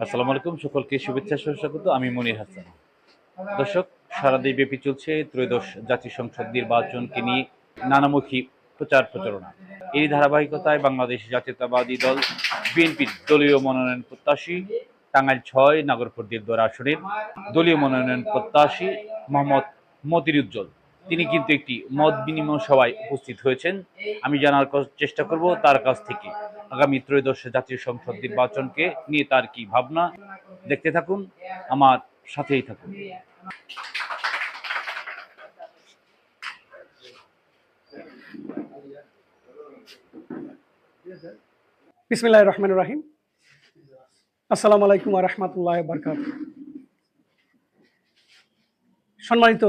আসসালামু আলাইকুম, সকলকে শুভেচ্ছা স্বাগত। আমি মনির হাসান। দর্শক, সারা ব্যাপী চলছে ত্রয়োদশ জাতীয় সংসদ নির্বাচনকে নিয়ে নানামুখী প্রচার প্রচারণা। এই ধারাবাহিকতায় বাংলাদেশ জাতীয়তাবাদী দল, বিএনপির দলীয় মনোনয়ন প্রত্যাশী, টাঙ্গাইল ছয় নাগরপুরদের দোর আসনের দলীয় মনোনয়ন প্রত্যাশী মোহাম্মদ মতির উজ্জ্বল তিনি কিন্তু একটি মত বিনিময় সভায় উপস্থিত হয়েছেন। আমি জানার চেষ্টা করব তার কাছ থেকে। আগামী ত্রয়োদশ জাতীয় সংসদ নির্বাচনকে নিয়ে তার কি ভাবনা? দেখতে থাকুন, আমার সাথেই থাকুন। বিসমিল্লাহ রহমান রাহিম। আসসালামু আলাইকুম রহমতুল্লাহ বরকাত সম্মানিত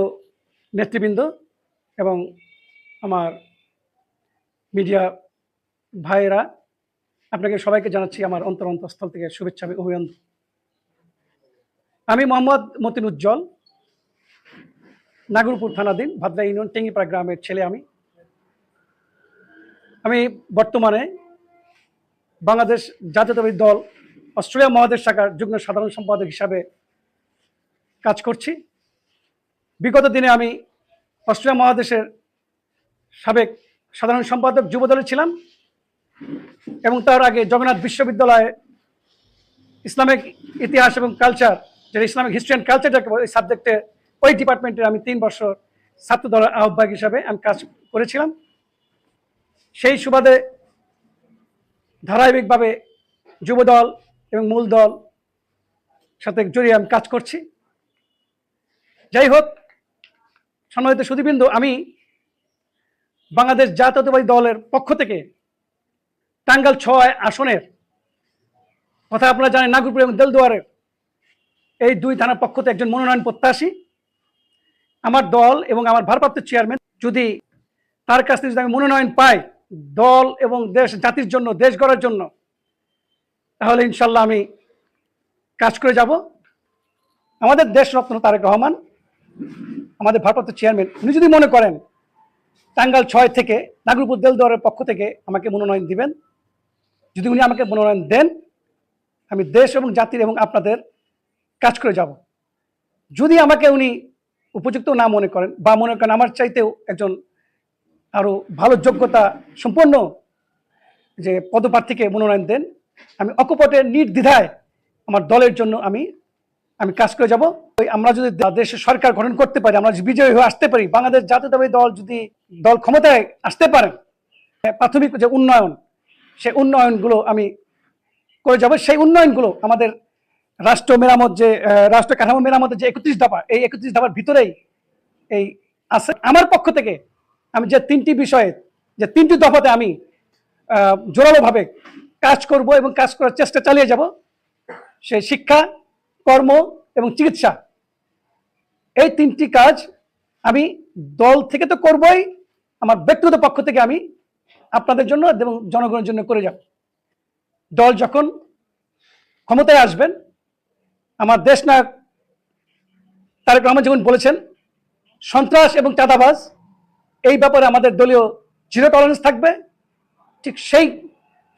নেতৃবৃন্দ এবং আমার মিডিয়া ভাইয়েরা আপনাকে সবাইকে জানাচ্ছি আমার অন্তর অন্তঃস্থল থেকে শুভেচ্ছা অভিনন্দন। আমি মোহাম্মদ মতিন উজ্জ্বল নাগরপুর থানাধীন ভাদ্রা ইউনিয়ন টেঙ্গিপাড়া গ্রামের ছেলে আমি। আমি বর্তমানে বাংলাদেশ জাতীয়তাবাদী দল, অস্ট্রেলিয়া মহাদেশ শাখার যুগ্ম সাধারণ সম্পাদক হিসাবে কাজ করছি। বিগত দিনে আমি অস্ট্রেলিয়া মহাদেশের সাবেক সাধারণ সম্পাদক যুবদলে ছিলাম। এবং তার আগে জগন্নাথ বিশ্ববিদ্যালয়ে ইসলামিক ইতিহাস এবং কালচার যেটা ইসলামিক হিস্ট্রি অ্যান্ড কালচার যাকে বলে, সাবজেক্টে ওই ডিপার্টমেন্টে আমি তিন বছর ছাত্র দলের আহ্বায়ক হিসাবে আমি কাজ করেছিলাম। সেই সুবাদে ধারাবাহিকভাবে যুবদল এবং মূল দল সাথে জড়িয়ে আমি কাজ করছি। যাই হোক সম্মানিত সুদীবৃন্দ আমি বাংলাদেশ জাতীয়তাবাদী দলের পক্ষ থেকে টাঙ্গাল ছয় আসনের কথা আপনারা জানেন, নাগরপুর এবং দেলদুয়ারের এই দুই থানার পক্ষ থেকে একজন মনোনয়ন প্রত্যাশী। আমার দল এবং আমার ভারপ্রাপ্ত চেয়ারম্যান যদি তার কাছ থেকে যদি আমি মনোনয়ন পাই দল এবং দেশ, জাতির জন্য, দেশ গড়ার জন্য, তাহলে ইনশাল্লাহ আমি কাজ করে যাব। আমাদের দেশ রত্ন তারেক রহমান, আমাদের ভারপ্রাপ্ত চেয়ারম্যান, উনি যদি মনে করেন টাঙ্গাল ছয় থেকে নাগরপুর দেলদুয়ারের পক্ষ থেকে আমাকে মনোনয়ন দিবেন যদি উনি আমাকে মনোনয়ন দেন, আমি দেশ এবং জাতির এবং আপনাদের কাজ করে যাব। যদি আমাকে উনি উপযুক্ত না মনে করেন বা মনে করেন আমার চাইতেও একজন আরও ভালো যোগ্যতা সম্পন্ন যে পদপ্রার্থীকে মনোনয়ন দেন, আমি অকপটে, নির্দ্বিধায় আমার দলের জন্য আমি আমি কাজ করে যাব। ওই আমরা যদি দেশের সরকার গঠন করতে পারি, আমরা যদি বিজয়ী হয়ে আসতে পারি, বাংলাদেশ জাতীয়তাবাদী দল যদি দল ক্ষমতায় আসতে পারে, প্রাথমিক যে উন্নয়ন সেই উন্নয়নগুলো আমি করে যাব। সেই উন্নয়নগুলো আমাদের রাষ্ট্র মেরামত যে রাষ্ট্র কাঠামো মেরামতের যে একত্রিশ দফা, এই একত্রিশ দফার ভিতরেই এই আছে। আমার পক্ষ থেকে আমি যে তিনটি বিষয়ে, যে তিনটি দফাতে আমি জোরালোভাবে কাজ করব এবং কাজ করার চেষ্টা চালিয়ে যাব, সেই শিক্ষা, কর্ম এবং চিকিৎসা। এই তিনটি কাজ আমি দল থেকে তো করবই, আমার ব্যক্তিগত পক্ষ থেকে আমি আপনাদের জন্য এবং জনগণের জন্য করে যাব দল যখন ক্ষমতায় আসবেন, আমার দেশ নায়ক তারেক রহমান যেমন বলেছেন, সন্ত্রাস এবং চাঁদাবাজ, এই ব্যাপারে আমাদের দলীয় জিরো টলারেন্স থাকবে। ঠিক সেই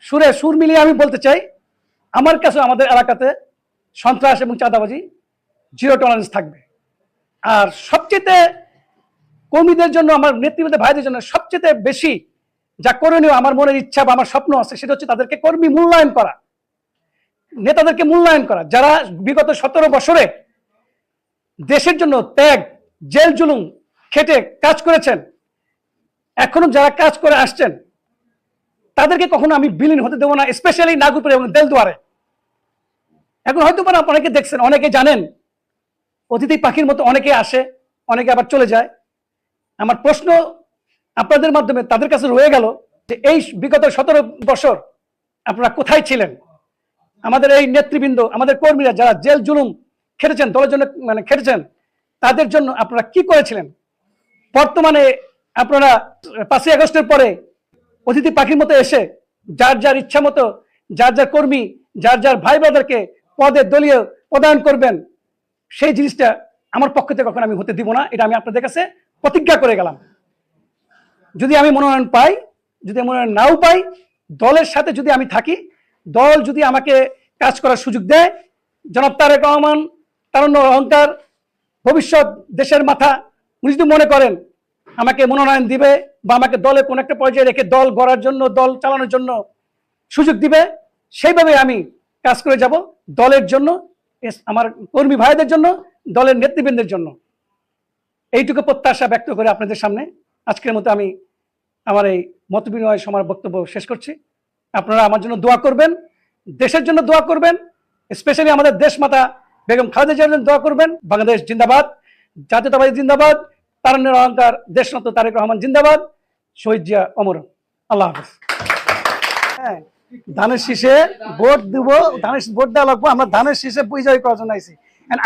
সুরে সুর মিলিয়ে আমি বলতে চাই, আমার কাছে আমাদের এলাকাতে সন্ত্রাস এবং চাঁদাবাজি জিরো টলারেন্স থাকবে। আর সবচেয়ে কর্মীদের জন্য, আমার নেতৃবৃন্দ ভাইদের জন্য সবচেয়ে বেশি যা করণীয়, আমার মনের ইচ্ছা বা আমার স্বপ্ন আছে, সেটা হচ্ছে তাদেরকে কর্মী মূল্যায়ন করা। নেতাদেরকে মূল্যায়ন করা। যারা বিগত সতেরো বছরে দেশের জন্য ত্যাগ, জেল জুলুম খেটে কাজ করেছেন এখনও যারা কাজ করে আসছেন, তাদেরকে কখনো আমি বিলীন হতে দেবো না স্পেশালি নাগরপুর এবং দেলদুয়ারে। এখন হয়তো পারে অনেকে দেখছেন, অনেকে জানেন, অতিথি পাখির মতো অনেকে আসে, অনেকে আবার চলে যায়। আমার প্রশ্ন আপনাদের মাধ্যমে তাদের কাছে রয়ে গেল যে এই বিগত সতেরো বছর আপনারা কোথায় ছিলেন? আমাদের এই নেতৃবৃন্দ, আমাদের কর্মীরা যারা জেল জুলুম খেটেছেন, দলের জন্য মানে খেটেছেন, তাদের জন্য আপনারা কি করেছিলেন? বর্তমানে আপনারা পাঁচই আগস্টের পরে অতিথি পাখির মতো এসে যার যার ইচ্ছা মতো, যার যার কর্মী, যার যার ভাই ব্রাদারকে পদে দলীয় প্রদান করবেন, সেই জিনিসটা আমার পক্ষ থেকে কখনো আমি হতে দিব না, এটা আমি আপনাদের কাছে প্রতিজ্ঞা করে গেলাম। যদি আমি মনোনয়ন পাই, যদি মনোনয়ন নাও পাই, দলের সাথে যদি আমি থাকি, দল যদি আমাকে কাজ করার সুযোগ দেয়, জনাব তারেক রহমান, তারুণ্য অহংকার, ভবিষ্যৎ দেশের মাথা, উনি যদি মনে করেন আমাকে মনোনয়ন দিবে বা আমাকে দলে কোনো একটা পর্যায়ে রেখে দল গড়ার জন্য, দল চালানোর জন্য সুযোগ দিবে, সেইভাবে আমি কাজ করে যাব দলের জন্য আমার কর্মী ভাইদের জন্য, দলের নেতৃবৃন্দের জন্য। এইটুকু প্রত্যাশা ব্যক্ত করে আপনাদের সামনে আজকের মতো আমি আমার এই মত বিনিময় সময় বক্তব্য শেষ করছি। আপনারা আমার জন্য দোয়া করবেন, দেশের জন্য দোয়া করবেন স্পেশালি আমাদের দেশমাতা বেগম খালেদা জিয়ার দোয়া করবেন। বাংলাদেশ জিন্দাবাদ, জাতীয়তাবাদী জিন্দাবাদ তারুণ্যের অহংকার দেশরত্ন তারেক রহমান জিন্দাবাদ। শহীদ জিয়া অমর। আল্লাহ হাফিজ। হ্যাঁ ধানের শীষে ভোট দিব, ধানের ভোট দেওয়া লাগবো, আমরা ধানের শীষে বিজয় করার জন্য আইছি।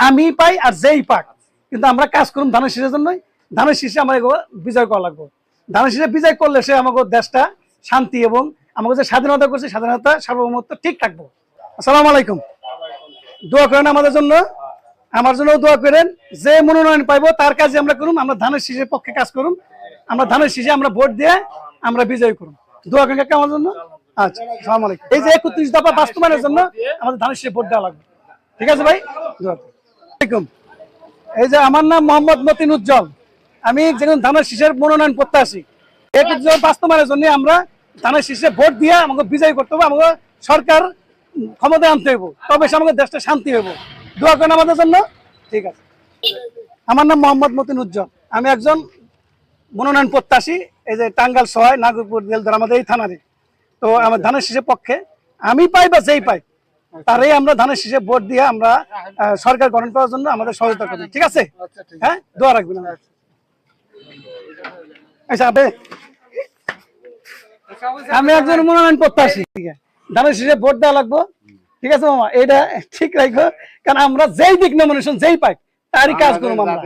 আমি পাই আর যেই পাক, কিন্তু আমরা কাজ করুন ধানের শীষের জন্যই। ধানের শীষে আমার বিজয় করা লাগবো। ধানের বিজয় করলে সে আমাকে দেশটা শান্তি এবং আমাকে যে স্বাধীনতা করছে, স্বাধীনতা সার্বভৌমত্ব ঠিক থাকব আসসালামু আলাইকুম। দোয়া করেন আমাদের জন্য। আমার জন্য দোয়া করেন। যে মনোনয়ন পাইবো, তার কাজে আমরা করুন। আমরা ধানের শীষের পক্ষে কাজ করুন। আমরা ধানের শীষে আমরা ভোট দিয়ে আমরা বিজয় করুন। দোয়া করেন কাকা আমার জন্য? আচ্ছা সালাম আলাইকুম। এই যে একত্রিশ দফা বাস্তবায়নের জন্য আমাদের ধানের শীষে ভোট দেওয়া লাগবে। ঠিক আছে ভাই? দোয়া করুন। এই যে আমার নাম মোহাম্মদ মতিন উজ্জ্বল আমি যেমন ধানের শীষের মনোনয়ন প্রত্যাশী একত্রিশ দফা বাস্তবায়নের জন্য আমরা ধানের শীষে ভোট দিয়ে আমাকে বিজয় করতে হবে আমাকে সরকার ক্ষমতায় আনতে হইব তবে সে আমাদের দেশটা শান্তি হইব। দোয়া করেন আমাদের জন্য। ঠিক আছে। আমার নাম মোহাম্মদ মতিন উজ্জ্বল আমি একজন মনোনয়ন প্রত্যাশী এই যে টাঙ্গাল সহায় নাগরপুর রেলধর আমাদের এই থানারে। তো আমার ধানের শীষের পক্ষে আমি পাই বা যেই পাই তারই আমরা ধানের শীষে ভোট দিয়ে আমরা সরকার গঠন করার জন্য আমাদের সহযোগিতা করব। ঠিক আছে? হ্যাঁ? দোয়া রাখবেন। আচ্ছা আপনি আমি একজন মনোনয়ন প্রত্যাশী ধানের শীষে ভোট দেওয়া লাগবো। ঠিক আছে মামা? এটা ঠিক রাখো কারণ আমরা যেই দিক নমিনেশন যেই পাই তারই কাজ করব আমরা।